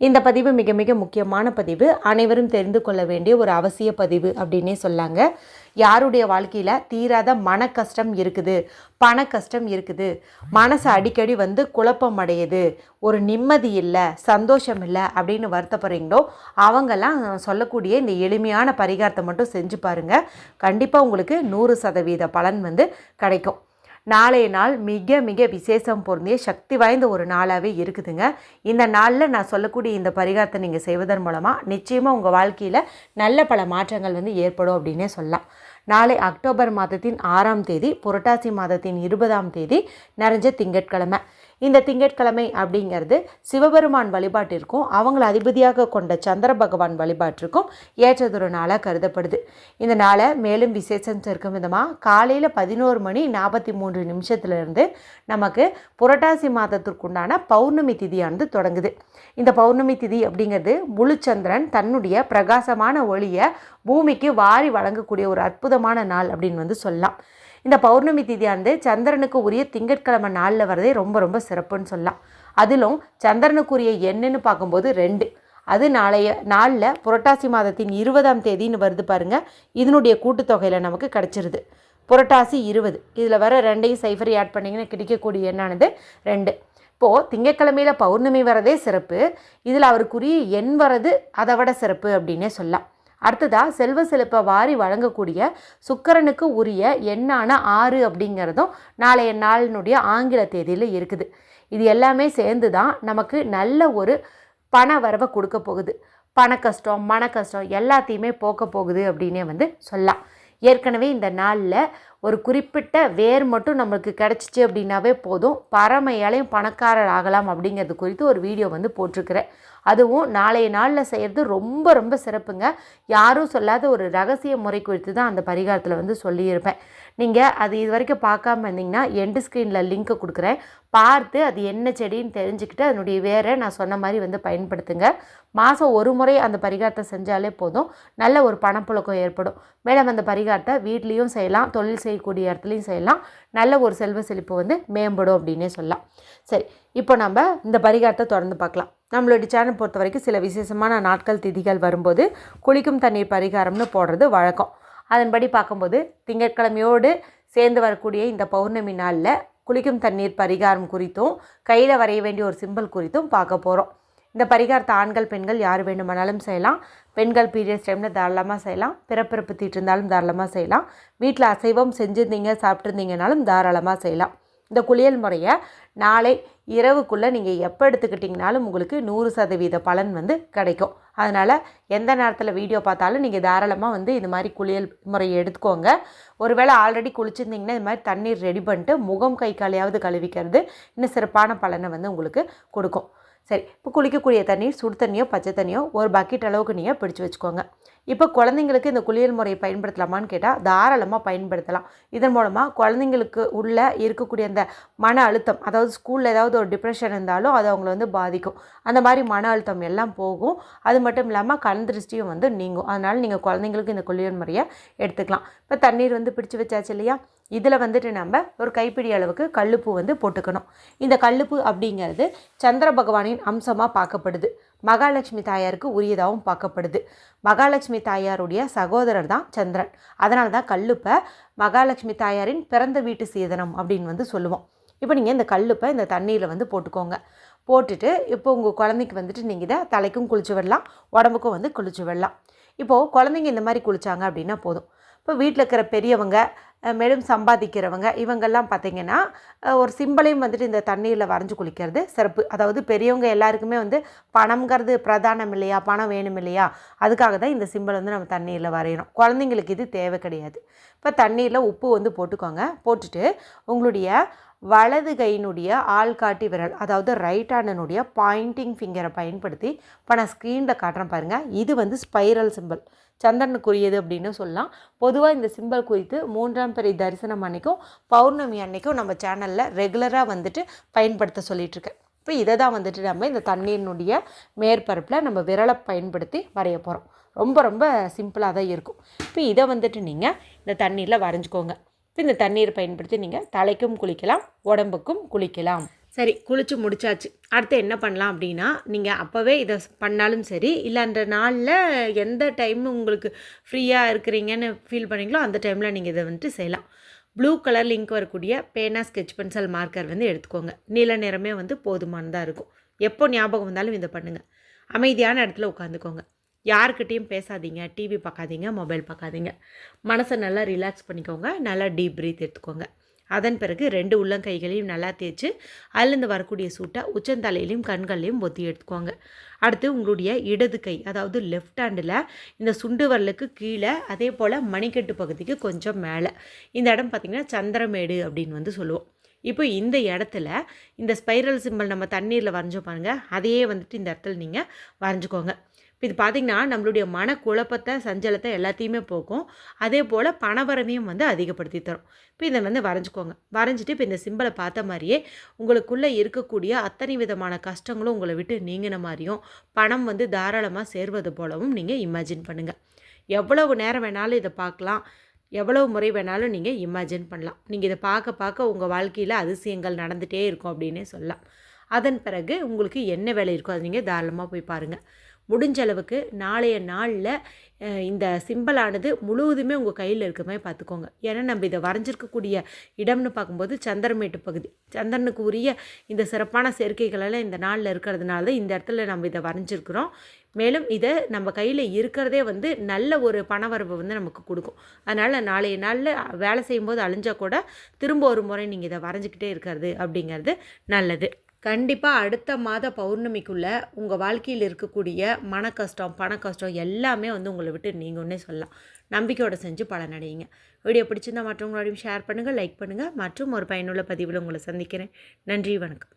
இந்த பதிவு மிக மிக முக்கியமான பதிவு. அனைவரும் தெரிந்து கொள்ள வேண்டிய ஒரு அவசிய பதிவு அப்படின்னே சொல்லாங்க. யாருடைய வாழ்க்கையில் தீராத மன கஷ்டம் இருக்குது? பண கஷ்டம் இருக்குது. மனசு அடிக்கடி வந்து குழப்பம் அடையுது. ஒரு நிம்மதி இல்லை சந்தோஷம் இல்லை அப்படின்னு வருத்தப்படுறீங்களோ அவங்கெல்லாம் சொல்லக்கூடிய இந்த எளிமையான பரிகாரத்தை மட்டும் செஞ்சு பாருங்கள் கண்டிப்பாக உங்களுக்கு நூறு சதவீத பலன் வந்து கிடைக்கும். நாளைய நாள் மிக மிக விசேஷம் பொருந்திய சக்தி வாய்ந்த ஒரு நாளாகவே இருக்குதுங்க. இந்த நாளில் நான் சொல்லக்கூடிய இந்த பரிகாரத்தை நீங்கள் செய்வதன் மூலமாக நிச்சயமாக உங்கள் வாழ்க்கையில் நல்ல பல மாற்றங்கள் வந்து ஏற்படும் அப்படின்னே சொல்லலாம். நாளை அக்டோபர் மாதத்தின் ஆறாம் தேதி புரட்டாசி மாதத்தின் இருபதாம் தேதி நிறைஞ்ச திங்கட்கிழமை. இந்த திங்கட்கிழமை அப்படிங்கிறது சிவபெருமான் வழிபாட்டிற்கும் அவங்களை அதிபதியாக கொண்ட சந்திர பகவான் வழிபாட்டிற்கும் ஏற்றதொரு நாளாக கருதப்படுது. இந்த நாளை மேலும் விசேஷம் சேர்க்கும் விதமாக காலையில் பதினோரு மணி நாற்பத்தி மூன்று நிமிஷத்துலேருந்து நமக்கு புரட்டாசி மாதத்திற்குண்டான பௌர்ணமி திதியானது தொடங்குது. இந்த பௌர்ணமி திதி அப்படிங்கிறது முழுச்சந்திரன் தன்னுடைய பிரகாசமான ஒளியை பூமிக்கு வாரி வழங்கக்கூடிய ஒரு அற்புதமான நாள் அப்படின்னு வந்து சொல்லலாம். இந்த பௌர்ணமி திதியானது சந்திரனுக்கு உரிய திங்கட்கிழமை நாளில் வரதே ரொம்ப ரொம்ப சிறப்புன்னு சொல்லலாம். அதிலும் சந்திரனுக்குரிய எண்ணுன்னு பார்க்கும்போது ரெண்டு. அது நாளைய நாளில் புரட்டாசி மாதத்தின் இருபதாம் தேதின்னு வருது பாருங்கள் இதனுடைய கூட்டுத்தொகையில் நமக்கு கிடச்சிருது. புரட்டாசி இருபது. இதில் வர ரெண்டையும் சைஃபர் ஆட் பண்ணிங்கன்னா கிடைக்கக்கூடிய எண்ணானது ரெண்டு. இப்போது திங்கக்கிழமையில் பௌர்ணமி வரதே சிறப்பு. இதில் அவருக்குரிய எண் வரது அதை விட சிறப்பு அப்படின்னே சொல்லலாம். அடுத்ததாக செல்வ செழிப்பை வாரி வழங்கக்கூடிய சுக்கரனுக்கு உரிய எண்ணான ஆறு அப்படிங்கிறதும் நாளைய நாளினுடைய ஆங்கில தேதியில் இருக்குது. இது எல்லாமே சேர்ந்து தான் நமக்கு நல்ல ஒரு பண வரவை கொடுக்க போகுது. பண கஷ்டம் மன கஷ்டம் எல்லாத்தையுமே போக்க போகுது அப்படின்னே வந்து சொல்லலாம். ஏற்கனவே இந்த நாளில் ஒரு குறிப்பிட்ட வேர் மட்டும் நம்மளுக்கு கிடச்சிச்சு அப்படின்னாவே போதும். பறமையாலையும் பணக்காரர் ஆகலாம் அப்படிங்கிறது குறித்து ஒரு வீடியோ வந்து போட்டிருக்கிறேன். அதுவும் நாளைய நாளில் செய்கிறது ரொம்ப ரொம்ப சிறப்புங்க. யாரும் சொல்லாத ஒரு ரகசிய முறை குறித்து தான் அந்த பரிகாரத்தில் வந்து சொல்லியிருப்பேன். நீங்கள் அது இது வரைக்கும் பார்க்காம இருந்தீங்கன்னா எண்டு ஸ்க்ரீனில் லிங்க்கை கொடுக்குறேன். பார்த்து அது என்ன செடின்னு தெரிஞ்சுக்கிட்டு அதனுடைய வேரை நான் சொன்ன மாதிரி வந்து பயன்படுத்துங்க. மாதம் ஒரு முறை அந்த பரிகாரத்தை செஞ்சாலே போதும். நல்ல ஒரு பணப்புழக்கம் ஏற்படும். மேடம் அந்த பரிகாரத்தை வீட்லேயும் செய்யலாம் தொழில் செய்யக்கூடிய இடத்துலையும் செய்யலாம். நல்ல ஒரு செல்வ செழிப்பு வந்து மேம்படும் அப்படின்னே சொல்லலாம். சரி இப்போ நம்ம இந்த பரிகாரத்தை தொடர்ந்து பார்க்கலாம். நம்மளுடைய சேனல் பொறுத்த வரைக்கும் சில விசேஷமான நாட்கள் திதிகள் வரும்போது குளிக்கும் தண்ணீர் பரிகாரம்னு போடுறது வழக்கம். அதன்படி பார்க்கும்போது திங்கட்கிழமையோடு சேர்ந்து வரக்கூடிய இந்த பௌர்ணமி நாளில் குளிக்கும் தண்ணீர் பரிகாரம் குறித்தும் கையில் வரைய வேண்டிய ஒரு சிம்பிள் குறித்தும் பார்க்க போகிறோம் இந்த பரிகாரத்தை ஆண்கள் பெண்கள் யார் வேண்டுமானாலும் செய்யலாம். பெண்கள் பீரியட்ஸ் டைமில் தாராளமாக செய்யலாம். பிறப்பிறப்பு தீட்டு இருந்தாலும் தாராளமாக செய்யலாம். வீட்டில் அசைவம் செஞ்சுருந்தீங்க சாப்பிட்ருந்தீங்கனாலும் தாராளமாக செய்யலாம். இந்த குளியல் முறையை நாளை இரவுக்குள்ளே நீங்கள் எப்போ எடுத்துக்கிட்டிங்கனாலும் உங்களுக்கு நூறு சதவீத பலன் வந்து கிடைக்கும். அதனால் எந்த நேரத்தில் வீடியோ பார்த்தாலும் நீங்கள் தாராளமாக வந்து இது மாதிரி குளியல் முறையை எடுத்துக்கோங்க. ஒருவேளை ஆல்ரெடி குளிச்சிருந்தீங்கன்னா இது மாதிரி தண்ணீர் ரெடி பண்ணிட்டு முகம் கை காலையாவது கழுவிக்கிறது இன்னும் சிறப்பான பலனை வந்து உங்களுக்கு கொடுக்கும். சரி இப்போ குளிக்கக்கூடிய தண்ணீர் சுடு தண்ணியோ பச்சை தண்ணியோ ஒரு பக்கெட் அளவுக்கு நீங்கள் பிடிச்சி வச்சுக்கோங்க. இப்போ குழந்தைங்களுக்கு இந்த குளியல் முறையை பயன்படுத்தலாமான்னு கேட்டால் தாராளமாக பயன்படுத்தலாம். இதன் மூலமாக குழந்தைங்களுக்கு உள்ள இருக்கக்கூடிய அந்த மன அழுத்தம் அதாவது ஸ்கூலில் ஏதாவது ஒரு டிப்ரெஷன் இருந்தாலும் அது அவங்கள வந்து பாதிக்கும். அந்த மாதிரி மன அழுத்தம் எல்லாம் போகும். அது மட்டும் இல்லாமல் கண் திருஷ்டியும் வந்து நீங்கும். அதனால் நீங்கள் குழந்தைங்களுக்கு இந்த குளியல் முறையை எடுத்துக்கலாம். இப்போ தண்ணீர் வந்து பிடிச்சி வச்சாச்சு இல்லையா? இதில் வந்துட்டு நம்ம ஒரு கைப்பிடி அளவுக்கு கல்லுப்பு வந்து போட்டுக்கணும். இந்த கல்லுப்பு அப்படிங்கிறது சந்திர பகவானின் அம்சமாக பார்க்கப்படுது. மகாலட்சுமி தாயாருக்கு உரியதாகவும் பார்க்கப்படுது. மகாலட்சுமி தாயாருடைய சகோதரர் தான் சந்திரன். அதனால தான் கல்லுப்பை மகாலட்சுமி தாயாரின் பிறந்த வீட்டு சீதனம் அப்படின்னு வந்து சொல்லுவோம். இப்போ நீங்கள் இந்த கல்லுப்பை இந்த தண்ணியில் வந்து போட்டுக்கோங்க. போட்டுட்டு இப்போ உங்கள் குழந்தைக்கு வந்துட்டு நீங்கள் இதை தலைக்கும் குளிச்சு விடலாம் உடம்புக்கும் வந்து குளிச்சு விடலாம். இப்போது குழந்தைங்க இந்த மாதிரி குளித்தாங்க அப்படின்னா போதும். இப்போ வீட்டில் இருக்கிற பெரியவங்க மேலும் சம்பாதிக்கிறவங்க இவங்கெல்லாம் பார்த்திங்கன்னா ஒரு சிம்பிளையும் வந்துட்டு இந்த தண்ணீரில் வரைஞ்சி குளிக்கிறது சிறப்பு. அதாவது பெரியவங்க எல்லாருக்குமே வந்து பணம்ங்கிறது பிரதானம் இல்லையா பணம் வேணும் இல்லையா அதுக்காக தான் இந்த சிம்பிள் வந்து நம்ம தண்ணியில் வரையணும். குழந்தைங்களுக்கு இது தேவை கிடையாது. இப்போ தண்ணீரில் உப்பு வந்து போட்டுக்கோங்க. போட்டுட்டு உங்களுடைய வலது கையினுடைய ஆள்காட்டி விரல் அதாவது ரைட் ஹேண்டனுடைய பாயிண்டிங் ஃபிங்கரை பயன்படுத்தி இப்போ நான் ஸ்க்ரீனில் காட்டுறேன் பாருங்கள் இது வந்து ஸ்பைரல் சிம்பிள் சந்திரனுக்குரியது அப்படின்னு சொல்லலாம். பொதுவாக இந்த சிம்பிள் குறித்து மூன்றாம் பெரிய தரிசனம் அன்னைக்கும் பௌர்ணமி அன்னைக்கும் நம்ம சேனலில் ரெகுலராக வந்துட்டு பயன்படுத்த சொல்லிகிட்ருக்கேன் இப்போ இதை தான் வந்துட்டு நம்ம இந்த தண்ணீரினுடைய மேற்பரப்பில் நம்ம விரலை பயன்படுத்தி வரைய போகிறோம் ரொம்ப ரொம்ப சிம்பிளாக தான் இருக்கும். இப்போ இதை வந்துட்டு நீங்கள் இந்த தண்ணீரில் வரைஞ்சிக்கோங்க. இந்த தண்ணீரை பயன்படுத்தி நீங்கள் தலைக்கும் குளிக்கலாம் உடம்புக்கும் குளிக்கலாம். சரி குளித்து முடிச்சாச்சு. அடுத்து என்ன பண்ணலாம் அப்படின்னா நீங்கள் அப்போவே இதை பண்ணாலும் சரி இல்லை அந்த நாளில் எந்த டைம் உங்களுக்கு ஃப்ரீயாக இருக்கிறீங்கன்னு ஃபீல் பண்ணீங்களோ அந்த டைமில் நீங்கள் இதை வந்துட்டு செய்யலாம். ப்ளூ கலர் லிங்க் வரக்கூடிய பேனா ஸ்கெட்ச் பென்சில் மார்க்கர் வந்து எடுத்துக்கோங்க. நீல நிறமே வந்து போதுமானதாக இருக்கும். எப்போ ஞாபகம் வந்தாலும் இதை பண்ணுங்கள் அமைதியான இடத்துல உட்காந்துக்கோங்க. யாருக்கிட்டேயும் பேசாதீங்க டிவி பார்க்காதீங்க மொபைல் பார்க்காதீங்க. மனசை நல்லா ரிலாக்ஸ் பண்ணிக்கோங்க நல்லா டீப் ப்ரீத் எடுத்துக்கோங்க. அதன் பிறகு ரெண்டு உள்ளங்கைகளையும் நல்லா தேய்ச்சி அதுலேருந்து வரக்கூடிய சூட்டை உச்சந்தலையிலையும் கண்கள்லையும் ஒத்தி எடுத்துக்கோங்க. அடுத்து உங்களுடைய இடது கை அதாவது லெஃப்ட் ஹேண்டில் இந்த சுண்டு வரலுக்கு கீழே அதே போல் மணிக்கட்டு பகுதிக்கு கொஞ்சம் மேலே. இந்த இடம் பார்த்திங்கன்னா சந்திரமேடு அப்படின்னு வந்து சொல்லுவோம். இப்போ இந்த இடத்துல இந்த ஸ்பைரல் சிம்பிள் நம்ம தண்ணீரில் வரைஞ்சோம் பாருங்கள் அதையே வந்துட்டு இந்த இடத்துல நீங்கள் வரைஞ்சிக்கோங்க. இது பார்த்திங்கன்னா நம்மளுடைய மன குழப்பத்தை சஞ்சலத்தை எல்லாத்தையுமே போக்கும். அதே போல் பணவரவையும் வந்து அதிகப்படுத்தி தரும். இப்போ இதை வந்து வரைஞ்சிக்கோங்க. வரைஞ்சிட்டு இப்போ இந்த சிம்பிளை பார்த்த மாதிரியே உங்களுக்குள்ளே இருக்கக்கூடிய அத்தனை விதமான கஷ்டங்களும் உங்களை விட்டு நீங்கின மாதிரியும் பணம் வந்து தாராளமாக சேர்வது போலவும் நீங்கள் இமேஜின் பண்ணுங்கள் எவ்வளவு நேரம் வேணாலும் இதை பார்க்கலாம். எவ்வளவு முறை வேணாலும் நீங்கள் இமேஜின் பண்ணலாம். நீங்கள் இதை பார்க்க பார்க்க உங்கள் வாழ்க்கையில் அதிசயங்கள் நடந்துகிட்டே இருக்கும் அப்படின்னே சொல்லலாம். அதன் பிறகு உங்களுக்கு என்ன வேலை இருக்கோ அதை நீங்கள் தாராளமாக போய் பாருங்கள் முடிஞ்ச அளவுக்கு நாளைய நாளில் இந்த சிம்பிளானது முழுவதுமே உங்கள் கையில் இருக்க மாதிரி பார்த்துக்கோங்க ஏன்னா நம்ம இதை வரைஞ்சிருக்கக்கூடிய இடம்னு பார்க்கும்போது சந்திரமேட்டு பகுதி. சந்திரனுக்கு உரிய இந்த சிறப்பான சேர்க்கைகளெல்லாம் இந்த நாளில் இருக்கிறதுனால தான் இந்த இடத்துல நம்ம இதை வரைஞ்சிருக்கிறோம். மேலும் இதை நம்ம கையில் இருக்கிறதே வந்து நல்ல ஒரு பணவரவை வந்து நமக்கு கொடுக்கும். அதனால் நாளைய நாளில் வேலை செய்யும்போது அழிஞ்சால் கூட திரும்ப ஒரு முறை நீங்கள் இதை வரைஞ்சிக்கிட்டே இருக்கிறது அப்படிங்கிறது நல்லது. கண்டிப்பாக அடுத்த மாத பௌர்ணமிக்குள்ளே உங்கள் வாழ்க்கையில் இருக்கக்கூடிய மன கஷ்டம் பண கஷ்டம் எல்லாமே வந்து உங்களை விட்டு நீங்கள்னே சொல்லலாம். நம்பிக்கையோடு செஞ்சு பலனடையுங்க. வீடியோ பிடிச்சிருந்தால் மற்றவங்களோடையும் ஷேர் பண்ணுங்கள் லைக் பண்ணுங்கள் மற்றும் ஒரு பயனுள்ள பதிவில் உங்களை சந்திக்கிறேன். நன்றி வணக்கம்.